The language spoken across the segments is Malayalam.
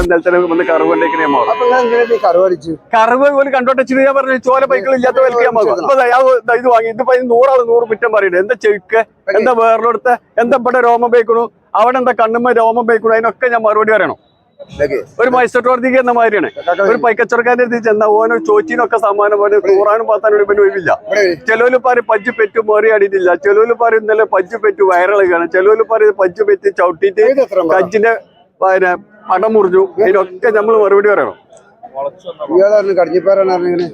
ഇന്നലത്തെ വന്ന് കറവ് കൊണ്ടേക്കിനെ കറവ് പോലെ ഞാൻ പറഞ്ഞു ചോല ബൈക്കുകൾ ഇല്ലാത്ത വലിക്കാൻ ഇത് വാങ്ങി. ഇതിപ്പോ നൂറാൾ നൂറ് കുറ്റം പറയുന്നത് എന്താ ചെവിക്ക്? എന്താ വേറെടുത്ത് എന്താ ഇവിടെ രോമം ബേക്കണു? അവിടെ എന്താ കണ്ണുമ്മ രോമം ബേക്കണു? അതിനൊക്കെ ഞാൻ മറുപടി പറയണം. ഒരു മജിസ്ട്രേറ്റ് കോടതിക്ക് എന്ന മാതിരിയാണ്. ഒരു പൈക്കച്ചവടക്കാരന്റെ അടുത്ത് ചെന്ന ഓനോ ചോച്ചിനൊക്കെ സമ്മാനം പോലെ നൂറാനും പത്താനും ഇവന് ഒഴിവില്ല. ചെലോൽ പാര് പജ്ജ് പെറ്റു മോറി അടിയിട്ടില്ല ചെലോൽ പാര് ഇന്നലെ പജ്ജ് പെറ്റു വയറിളകാണ് ചെലോൽ പാര് പജ്ജ് പെറ്റ് ചവിട്ടിട്ട് കജ്ജിന്റെ പിന്നെ പടം മുറിഞ്ഞു. ഇതിനൊക്കെ നമ്മൾ മറുപടി പറയണം. ഇയാളായിരുന്നു കടിഞ്ഞിപ്പാറാണ് ഇങ്ങനെ.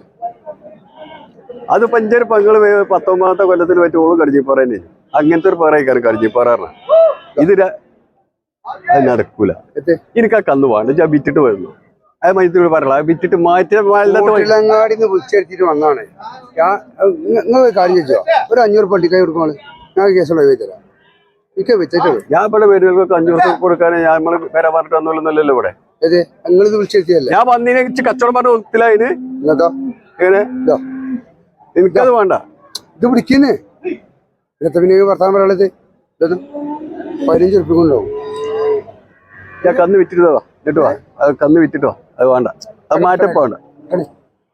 അത് പഞ്ചര് പങ്കൾ പത്തൊമ്പതാമത്തെ കൊല്ലത്തിന് പറ്റുള്ളൂ തന്നെ അങ്ങനത്തെ ഒരു പറയൊക്കെ കടിഞ്ഞിപ്പാറ ഇത് നടക്കൂല? എനിക്ക് ആ കന്ന് വേണ്ട. ഞാൻ വിറ്റിട്ട് വരുന്നു അത് മൈത്രി പറയല ആ വിറ്റിട്ട് മാറ്റി അല്ലാത്ത വഴി- കോട്ടിലങ്ങാടിന്ന് വിളിച്ചെടുത്തിട്ട് വന്നാണ്. നിങ്ങൾ കാര്യം ചോദിച്ചോ? ഒരു അഞ്ഞൂറ് പട്ടിക്കായി കൊടുക്കുവാണ്. ഞാൻ കേസുള്ള തരാം. ഞാൻ ഇവിടെ അഞ്ചു രൂപ കൊടുക്കാൻ ഞാൻ നമ്മൾ വരാൻ പറഞ്ഞിട്ട് വന്നല്ലോ ഇവിടെ. ഞാൻ വന്നതിനെ കച്ചവടം പറഞ്ഞ ഒത്തിലായിന് എങ്ങനെ? എനിക്കത് വേണ്ട. ഇത് പിടിക്കുന്നേ ഇന്നത്തെ പിന്നെ വർത്താനം പറയുള്ളത് ഇതൊന്നും പതിനഞ്ച് ഉറുപ്പിക കൊണ്ടുപോകും ഞാൻ കന്ന് വിറ്റിട്ട് വാ. എന്നിട്ട് വാ. അത് കന്ന് വിറ്റിട്ട് വാ. അത് വേണ്ട. അത് മാറ്റപ്പ വേണ്ട.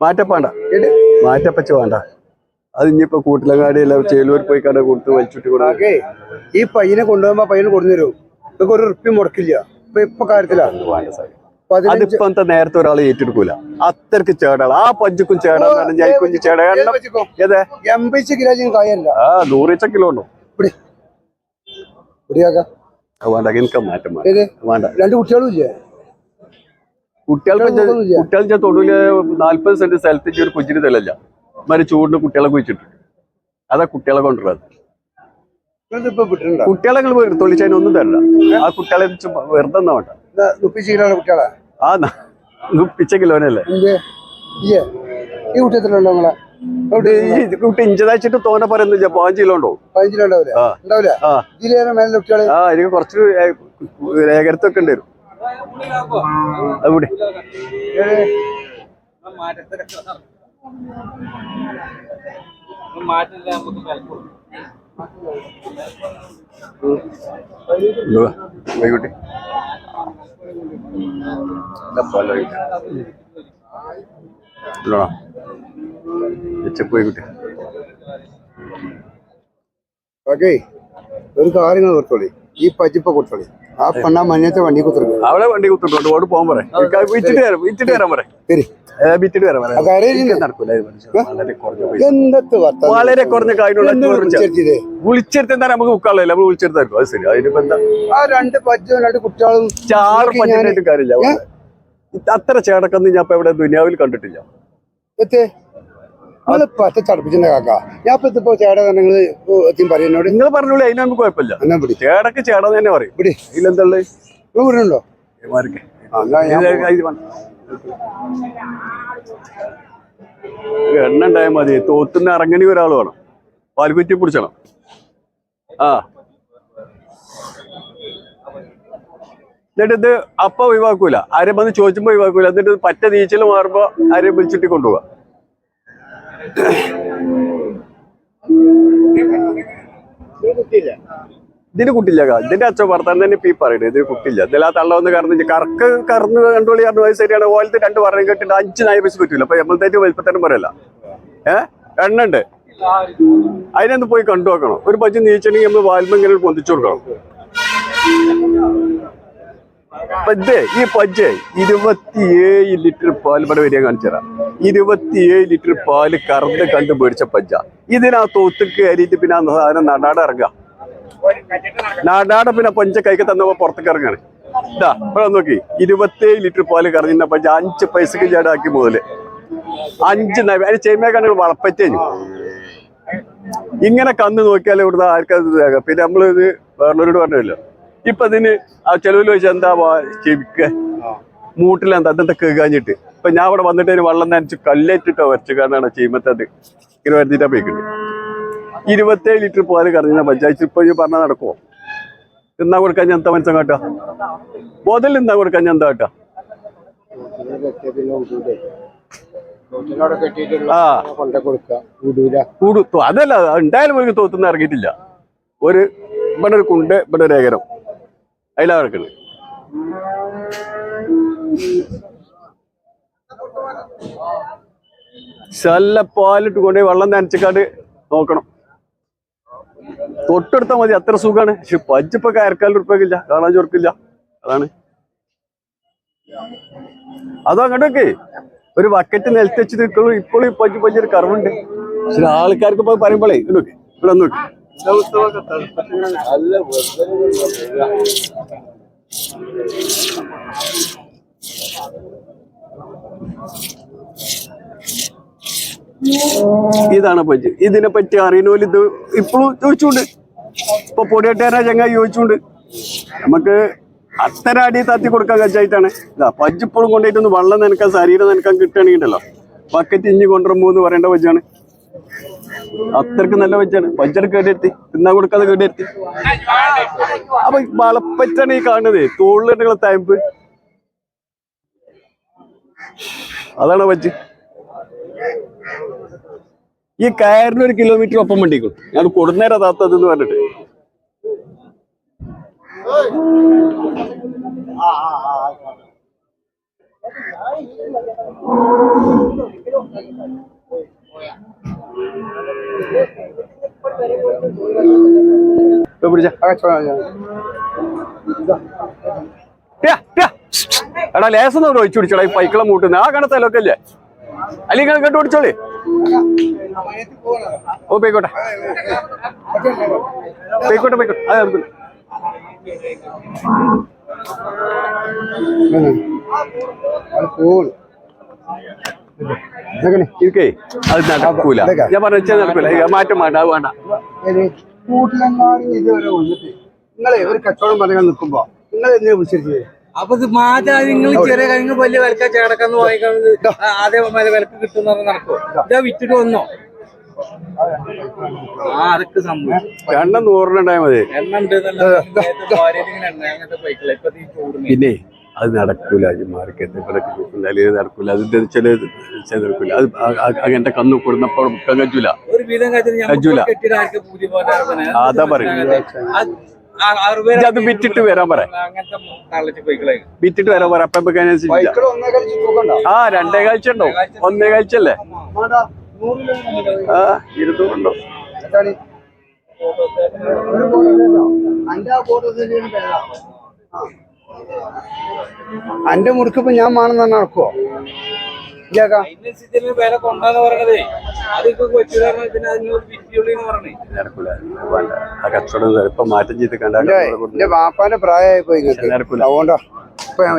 മാറ്റപ്പ വേണ്ട. മാറ്റപ്പച്ച വേണ്ട. അത് ഇനിയിപ്പോ കൂട്ടിലങ്ങാടി എല്ലാം ചേലൂർ പോയി കട കൊടുത്ത് വലിച്ചിട്ട് കൊടുക്കേ. ഈ പയ്യനെ കൊണ്ടുപോകുമ്പോ പയ്യനെ കൊടുന്നു തരും. ഇതൊക്കെ ഒരു ഉറുപ്പ്യ മുടക്കില്ല. ഇപ്പൊ ഇപ്പൊ കാര്യത്തിലാണ് പതിനഞ്ച് അതിപ്പോ എന്താ നേരത്തെ ഒരാൾ ഏറ്റെടുക്കൂല. അത്രയ്ക്ക് ചേടാൾ ആ പഞ്ചുക്കും ചേടാണ്. ഞാൻ കുഞ്ഞു ചേട കാരണം വെച്ചിക്കോ. ഏതേ? എൺപത് കിലോ ഞാൻ കായല്ല. ആ നൂറിച്ച കിലോ ഉണ്ടോ? വേണ്ട എനിക്ക് മാറ്റം വേണ്ട ഏത്? വേണ്ട. രണ്ട് കുട്ടികളും ഇല്ലേ? കുട്ടികൾക്ക്. കുട്ടികൾ തൊടുവിൽ നാല്പത് സെന്റ് സ്ഥലത്തേക്ക് ഒരു കുഞ്ഞിന് തലല്ല മരി ചൂടിന് കുട്ടികളെ കുഴിച്ചിട്ടുണ്ട് അതാ കുട്ടികളെ കൊണ്ടുള്ളത് കുട്ടികളെ നിങ്ങൾ തൊളിച്ചതിന് ഒന്നും തരണ്ട ആ കുട്ടികളെ വെറുതെ എന്നാ വേണ്ട മുപ്പിച്ച് കിലോ കുട്ടികളാ? ആ ന- പിച്ച കിലോനല്ലേ? എന്ത്? ഇയ്യേ ഈ കുട്ടിയത്തിലുണ്ടോ നിങ്ങളെ? ഇത് ഈ കുട്ടി ഇഞ്ചതാച്ചിട്ട് തോനെ പറയുന്നില്ല. പതിനഞ്ച് കിലോ ഉണ്ടോ? ആ. ആ. ഇതിലേറെ മേലെ കുട്ടികൾ? ആ മാറ്റില്ല നമുക്ക് പലപ്പോഴും വൈകുട്ടി. ചെപ്പ് വൈകുട്ടി ഓക്കെ. ഒരു കാര്യങ്ങൾ കൊടുത്തോളി ഈ പജിപ്പ കൊടുത്തോളി. ആ പെണ്ണ മഞ്ഞത്തെ വണ്ടി കുത്തിருக்கு അവളെ വണ്ടി കുത്തിട്ടുണ്ട്. ഓട് പോകാൻ പറയാം ഇച്ചിട്ട് തരാം ഇച്ചിട്ട് തരാൻ പറയാം ശരി. വളരെ കുറഞ്ഞ കാര്യമുള്ള എന്ത് നമുക്ക് മുക്കാളില്ല നമ്മൾ വിളിച്ചെടുത്തായിരിക്കും അത് ശരി. അതിനിപ്പോ എന്താ? ആ രണ്ട് പറ്റും രണ്ട് കുട്ടികളും ചാറ് നോക്കി കാര്യമില്ല. അത്ര ചേടക്കൊന്നും ഞാൻ ഇപ്പൊ ഇവിടെ ദുനിയാവിൽ കണ്ടിട്ടില്ല. ചടപ്പിച്ചിന്റെ കാക്ക. ഞാൻ ഇപ്പൊ ഇതിപ്പോ ചേട്ട നിങ്ങൾ പറയുന്നോട് നിങ്ങൾ പറഞ്ഞോളൂ അതിന് നമുക്ക് കുഴപ്പമില്ല. എന്നാ പിടി. ചേടക്ക് ചേടാന്ന് തന്നെ പറയും. പിടി. നിങ്ങൾ ഇവന്മാർക്ക്. എണ്ണ ഉണ്ടായാൽ മതി. തോത്തുന്ന ഇറങ്ങണി ഒരാൾ വേണം. പാൽക്കുറ്റി പിടിച്ചണം. ആ. എന്നിട്ട് ഇത് അപ്പ ഒഴിവാക്കൂല. ആരെയും വന്ന് ചോദിച്ചുമ്പോ ഒഴിവാക്കൂല. എന്നിട്ട് പറ്റ നീച്ചൽ മാറുമ്പോ ആരെയും വിളിച്ചിട്ട് കൊണ്ടുപോവാ. ഇതിന് കുട്ടില്ല ഇതിന്റെ അച്ഛൻ ഭർത്താൻ തന്നെ ഇപ്പൊ പറയുന്നത് ഇതിന് കുട്ടില്ല. ഇതിലാ തള്ളവെന്ന് കാരണം കറക്ക് കറന്ന് കണ്ടോളി പറഞ്ഞു വയസ്സ് ശരിയാണ്. ഓലത്ത് രണ്ട് പറഞ്ഞു കേട്ടിട്ട് അഞ്ച് നായ പൈസ പറ്റൂല. അപ്പൊ നമ്മളത്തേക്ക് വലിപ്പത്തരം പറയല്ല. ഏ? എണ്ണണ്ട്. അതിനൊന്ന് പോയി കണ്ടു നോക്കണം. ഒരു പച്ച നീച്ചണെങ്കിൽ നമ്മൾ വാൽമ ഇങ്ങനെ പൊന്തിച്ചു കൊടുക്കണം. ഈ പജ്ജ് ഇരുപത്തിയേഴ് ലിറ്റർ പാൽ ഇവിടെ വരിക കാണിച്ചുതരാം ഇരുപത്തിയേഴ് ലിറ്റർ പാൽ കറന്ന് കണ്ട് മേടിച്ച പജ്ജ. ഇതിനാ തോത്ത് അരിയിട്ട് പിന്നെ ആ സാധനം നടാടെ ഇറങ്ങുക. നാടാടെ പിന്നെ പഞ്ച കൈക്ക് തന്നപ്പോ പുറത്തേക്ക് ഇറങ്ങാണ്. ഇതാ ഇവിടെ നോക്കി. ഇരുപത്തേഴ് ലിറ്റർ പാൽ കറഞ്ഞ പഞ്ച അഞ്ച് പൈസക്ക് ചേടാക്കി മുതൽ. അഞ്ച് അതിന് ചെയ്യുമ്പോ കണ്ട് വളപ്പറ്റേഞ്ഞു ഇങ്ങനെ കന്ന് നോക്കിയാലേ ഇവിടുന്ന് ആർക്കത് ഇതാകാം. പിന്നെ നമ്മളിത് വേറൊരു പറഞ്ഞല്ലോ. ഇപ്പൊ ഇതിന് ചെലവിൽ വെച്ച് എന്താ ചെവിക്ക? മൂട്ടിലെന്താ? അതെന്താ കഴിഞ്ഞിട്ട് ഇപ്പൊ ഞാൻ അവിടെ വന്നിട്ട് അതിന് വെള്ളം നനച്ച് കല്ലേറ്റിട്ടോ വരച്ചു കാരണമാണ് ചീമത്തത്. ഇങ്ങനെ വരുത്തിട്ടാ പോയിക്കുന്നത് ഇരുപത്തേഴ് ലിറ്റർ പാൽ കറഞ്ഞ പഞ്ചായത്ത് ഇപ്പൊ ഈ പറഞ്ഞാൽ നടക്കുമോ എന്നാ കൊടുക്കാൻ ഞാൻ എന്താ മനസ്സം കാട്ടാ? മുതൽ എന്താ കൊടുക്കാൻ ഞാൻ എന്താ കാട്ടാ? ആ. അതല്ല ഉണ്ടായാലും ഒരു തോത്തുന്ന ഇറങ്ങിയിട്ടില്ല. ഒരു ഇവിടെ ഒരു കുണ്ട് ഇവിടെ ഒരു ഏകരം. അതിലാ കിടക്കുന്നത് നല്ല പാലിട്ട് കൊണ്ടുപോയി വെള്ളം നനച്ചിക്കാണ്ട് നോക്കണം. തൊട്ടെടുത്താ മതി. അത്ര സുഖമാണ് പക്ഷെ പജ്ജിപ്പൊ കയർക്കാൽ ഉറപ്പില്ല കാണാൻ ചോർക്കില്ല അതാണ്. അതോ അങ്ങോട്ടൊക്കെ ഒരു ബക്കറ്റ് നിലത്ത് വെച്ച് നിൽക്കുള്ളൂ. ഇപ്പോഴും ഈ പജ്ജ് പജ്ജൊരു കറവുണ്ട് പക്ഷെ ആൾക്കാർക്ക് ഇപ്പൊ ഇങ്ങോട്ട് ഇവിടെ ഒന്ന് നോക്ക്. ഇതാണ് പറ്റി ഇതിനെ പറ്റി അറിയുന്നോൽ ഇത് ഇപ്പോഴും ചോദിച്ചുകൊണ്ട്. ഇപ്പൊ പൊടിയട്ടേരാ ചങ്ങ ചോദിച്ചുകൊണ്ട്. നമുക്ക് അത്തരം അടി താത്തി കൊടുക്കാൻ കച്ചായിട്ടാണ്. ഇതാ പജ്ജ് ഇപ്പോഴും കൊണ്ടുപോയിട്ടൊന്ന് വെള്ളം നനക്കാൻ ശരീരം നനക്കാൻ കിട്ടുകയാണെങ്കിൽ ഉണ്ടല്ലോ ബക്കറ്റ് ഇഞ്ഞി കൊണ്ടുവരുമ്പോ എന്ന് പറയേണ്ട പജ്ജാണ് അത്രയ്ക്ക് നല്ല പജ്ജാണ് പജ്ജട് കേടെടുത്തി തിന്നാ കൊടുക്കാതെ കേടെടുത്തി അപ്പൊ വളപ്പറ്റാണ് ഈ കാണുന്നത് തോളിലുള്ള തയമ്പ്. അതാണ് പജ്ജ് ഈ കയറിന് ഒരു കിലോമീറ്റർ ഒപ്പം വണ്ടിക്കും. ഞാൻ കൊടുന്നേരം താത്തത് എന്ന് പറഞ്ഞിട്ട്. എടാ ലേസം ഒഴിച്ചു പിടിച്ചോളാം ഈ പൈക്കളെ മൂട്ടുന്ന. ആ കണത്തല്ലൊക്കെ അല്ലേ? അല്ലെങ്കിൽ പിടിച്ചോളേ പിടിച്ചോളി ഓ പോയിക്കോട്ടെ പോയിക്കോട്ടെ പോയിക്കോട്ടെ അതെ. ഇതെങ്ങനെ? ഇരിക്കേ അത് നടക്കൂല ഞാൻ പറഞ്ഞ നടക്കൂല മാറ്റം വേണ്ട അത് വേണ്ട ഏത്? ഇതുവരെ വന്നിട്ട് നിങ്ങളെ ഒരു കച്ചവടം പറഞ്ഞാൽ നിൽക്കുമ്പോ നിങ്ങൾ എന്തിനാ വിളിച്ചിരിക്കുന്നത് അപ്പൊ ഇത് മാറ്റാൻ നിങ്ങൾ ചെറിയ കാര്യങ്ങൾ വലിയ വിലക്ക ചേടക്കാന്ന് വാങ്ങിക്കുന്നത് അതേ വിലക്ക് കിട്ടുന്ന നടക്കുമോ ഇതാ. വിറ്റിട്ട് വന്നോ? ആ അതൊക്കെ സംഭവം. രണ്ടും നൂറിനുണ്ടായാൽ മതി. എണ്ണ ഉണ്ട് എണ്ണ പിന്നെ അത് നടക്കൂല. മാർക്കറ്റ് അല്ലെങ്കിൽ നടക്കൂല. അതിന്റെ ചില നടക്കൂല. അത് അ- അ- അങ്ങനത്തെ കന്നു കൊടുന്നപ്പോൾ കഞ്ചൂല ആ, അതാ പറയുന്നത്. അത് വിറ്റിട്ട് വരാൻ പറ. അങ്ങനത്തെ തള്ളച്ച് ബൈക്കുകളെ വിറ്റിട്ട് വരാൻ പറ. അപ്പം വെക്കാൻ അനുസരിച്ചില്ല സൈക്കിൾ ഒന്നേക്കാൾ തൂക്കണ്ടോ ആ രണ്ടേ കാഴ്ച ഉണ്ടോ ഒന്നേ കാഴ്ച അല്ലേ ആ ഇരുന്നൂറുണ്ടോ? അന്റെ മുറുക്കിപ്പോ ഞാൻ മാണെന്ന് തന്നെ നടക്കുവോ? വില കൊണ്ടാന്ന് പറയണതേ. അതിപ്പോ കച്ചവടം ഇപ്പൊ മാറ്റം ചെയ്ത് കണ്ടാ ബാപ്പാന്റെ പ്രായമായി പോയി. അതുകൊണ്ടാ. ഇപ്പൊ ഞാൻ